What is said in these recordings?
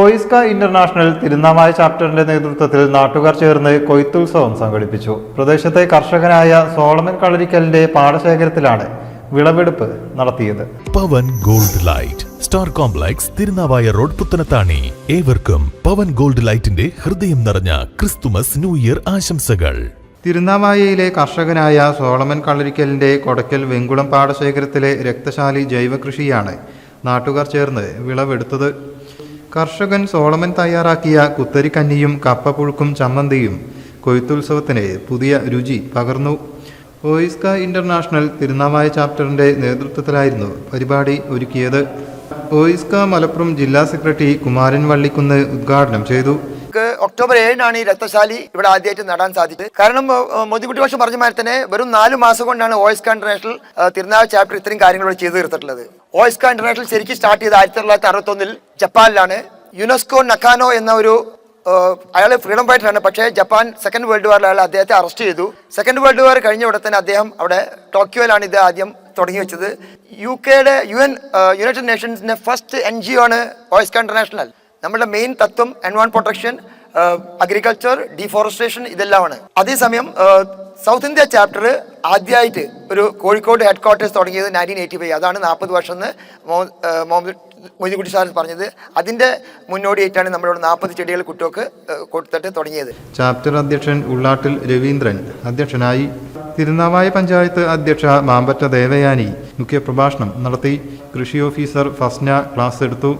OISCA international തിരുനാമായ ചാപ്റ്ററിന്റെ നേതൃത്വത്തിൽ നാട്ടുകാർ ചേർന്ന് കൊയ്ത്തുത്സവം സംഘടിപ്പിച്ചു. പ്രദേശത്തെ കർഷകനായ സോളമൻ കളരിക്കലിന്റെ പാടശേഖരത്തിലാണ് വിളവെടുപ്പ് നടത്തിയത്. Pavan gold light star complex Thirunavaya road Puthanathani. ഏവർക്കും പവൻ ഗോൾഡ് ലൈറ്റിന്റെ ഹൃദയം നിറഞ്ഞ ക്രിസ്തുമസ് ന്യൂ ഇയർ ആശംസകൾ. തിരുനാവായയിലെ കർഷകനായ സോളമൻ കളരിക്കലിന്റെ കൊടക്കൽ വെങ്കുളം പാടശേഖരത്തിലെ രക്തശാലി ജൈവകൃഷിയാണ് നാട്ടുകാർ ചേർന്ന് വിളവെടുത്തത്. കർഷകൻ സോളമൻ തയ്യാറാക്കിയ കുത്തരിക്കന്നിയും കപ്പപ്പുഴുക്കും ചമ്മന്തിയും കൊയ്ത്തുത്സവത്തിന് പുതിയ രുചി പകർന്നു. ഓയിസ്ക ഇന്റർനാഷണൽ തിരുനാവായ ചാപ്റ്ററിന്റെ നേതൃത്വത്തിലായിരുന്നു പരിപാടി ഒരുക്കിയത്. ഓയിസ്ക മലപ്പുറം ജില്ലാ സെക്രട്ടറി കുമാരൻ വള്ളിക്കുന്ന് ഉദ്ഘാടനം ചെയ്തു. നമുക്ക് ഒക്ടോബർ ഏഴിനാണ് ഈ രക്തശാലി ഇവിടെ ആദ്യമായിട്ട് നടാൻ സാധിച്ചത്. കാരണം മോദിക്കുട്ടി പക്ഷം പറഞ്ഞ മാതിരി തന്നെ വെറും നാല് മാസം കൊണ്ടാണ് ഓയിസ്ക ഇന്റർനാഷണൽ തിരുനാൾ ചാപ്റ്റർ ഇത്രയും കാര്യങ്ങൾ ഇവിടെ ചെയ്തു തീർത്തിട്ടുള്ളത്. ഓയിസ്ക ഇന്റർനാഷണൽ ശരിക്കും സ്റ്റാർട്ട് ചെയ്ത് ആയിരത്തി തൊള്ളായിരത്തി അറുപത്തൊന്നിൽ ജപ്പാനിലാണ്. യുനെസ്കോ നക്കാനോ എന്ന ഒരു അയാൾ ഫ്രീഡം ഫൈറ്ററാണ്. പക്ഷേ ജപ്പാൻ സെക്കൻഡ് വേൾഡ് വാറിൽ അയാൾ അദ്ദേഹത്തെ അറസ്റ്റ് ചെയ്തു. സെക്കൻഡ് വേൾഡ് വാർ കഴിഞ്ഞ ഉടനെ തന്നെ അദ്ദേഹം അവിടെ ടോക്കിയോയിലാണ് ഇത് ആദ്യം തുടങ്ങി വെച്ചത്. യു കെയുടെ യു എൻ യുണൈറ്റഡ് നേഷൻസിന്റെ ഫസ്റ്റ് എൻ ജി ഒ ആണ് ഓയിസ്ക ഇന്റർനാഷണൽ നമ്മുടെ മെയിൻ തത്വം എൻവയോൺ പ്രൊട്ടക്ഷൻ അഗ്രികൾച്ചർ ഡിഫോറസ്റ്റേഷൻ ഇതെല്ലാമാണ്. അതേസമയം സൗത്ത് ഇന്ത്യ ചാപ്റ്റർ ആദ്യമായിട്ട് ഒരു കോഴിക്കോട് ഹെഡ് ക്വാർട്ടേഴ്സ് തുടങ്ങിയത് നയന്റീൻ എയ്റ്റി ഫൈവ് അതാണ് നാൽപ്പത് വർഷം എന്ന് മുഹമ്മദ് മൊയ്തുകുട്ടി സാർ പറഞ്ഞത്. അതിന്റെ മുന്നോടിയായിട്ടാണ് നമ്മളോട് നാൽപ്പത് ചെടികൾ കുട്ടികൾക്ക് കൊടുത്തിട്ട് തുടങ്ങിയത്. ചാപ്റ്റർ അധ്യക്ഷൻ ഉള്ളാട്ടിൽ രവീന്ദ്രൻ അധ്യക്ഷനായി തിരുനാവായ പഞ്ചായത്ത് അധ്യക്ഷ മാമ്പറ്റ ദേവയാനി മുഖ്യപ്രഭാഷണം നടത്തി. കൃഷി ഓഫീസർ ഫസ്ന ക്ലാസ് എടുത്തു.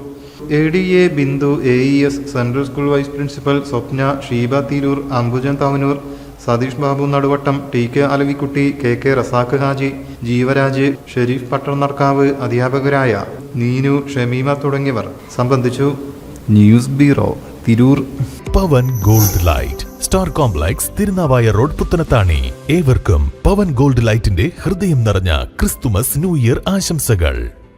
A D A Bindu A E S central school vice principal Swapna Sheeba Tirur Ambujan Thavanur Satheesh Babu Naduvattam T K Alavikutty K K Razak Haji Jeevaraj Shareef Pattarnarkkavu അധ്യാപകരായ നീനു ഷമീമ തുടങ്ങിയവർ. സംബന്ധിച്ചു. News bureau Tirur. Pavan gold light star complex Thirunavaya road Puthanathani. ഏവർക്കും Pavan gold ലൈറ്റിന്റെ ഹൃദയം നിറഞ്ഞ Christmas new year ആശംസകൾ.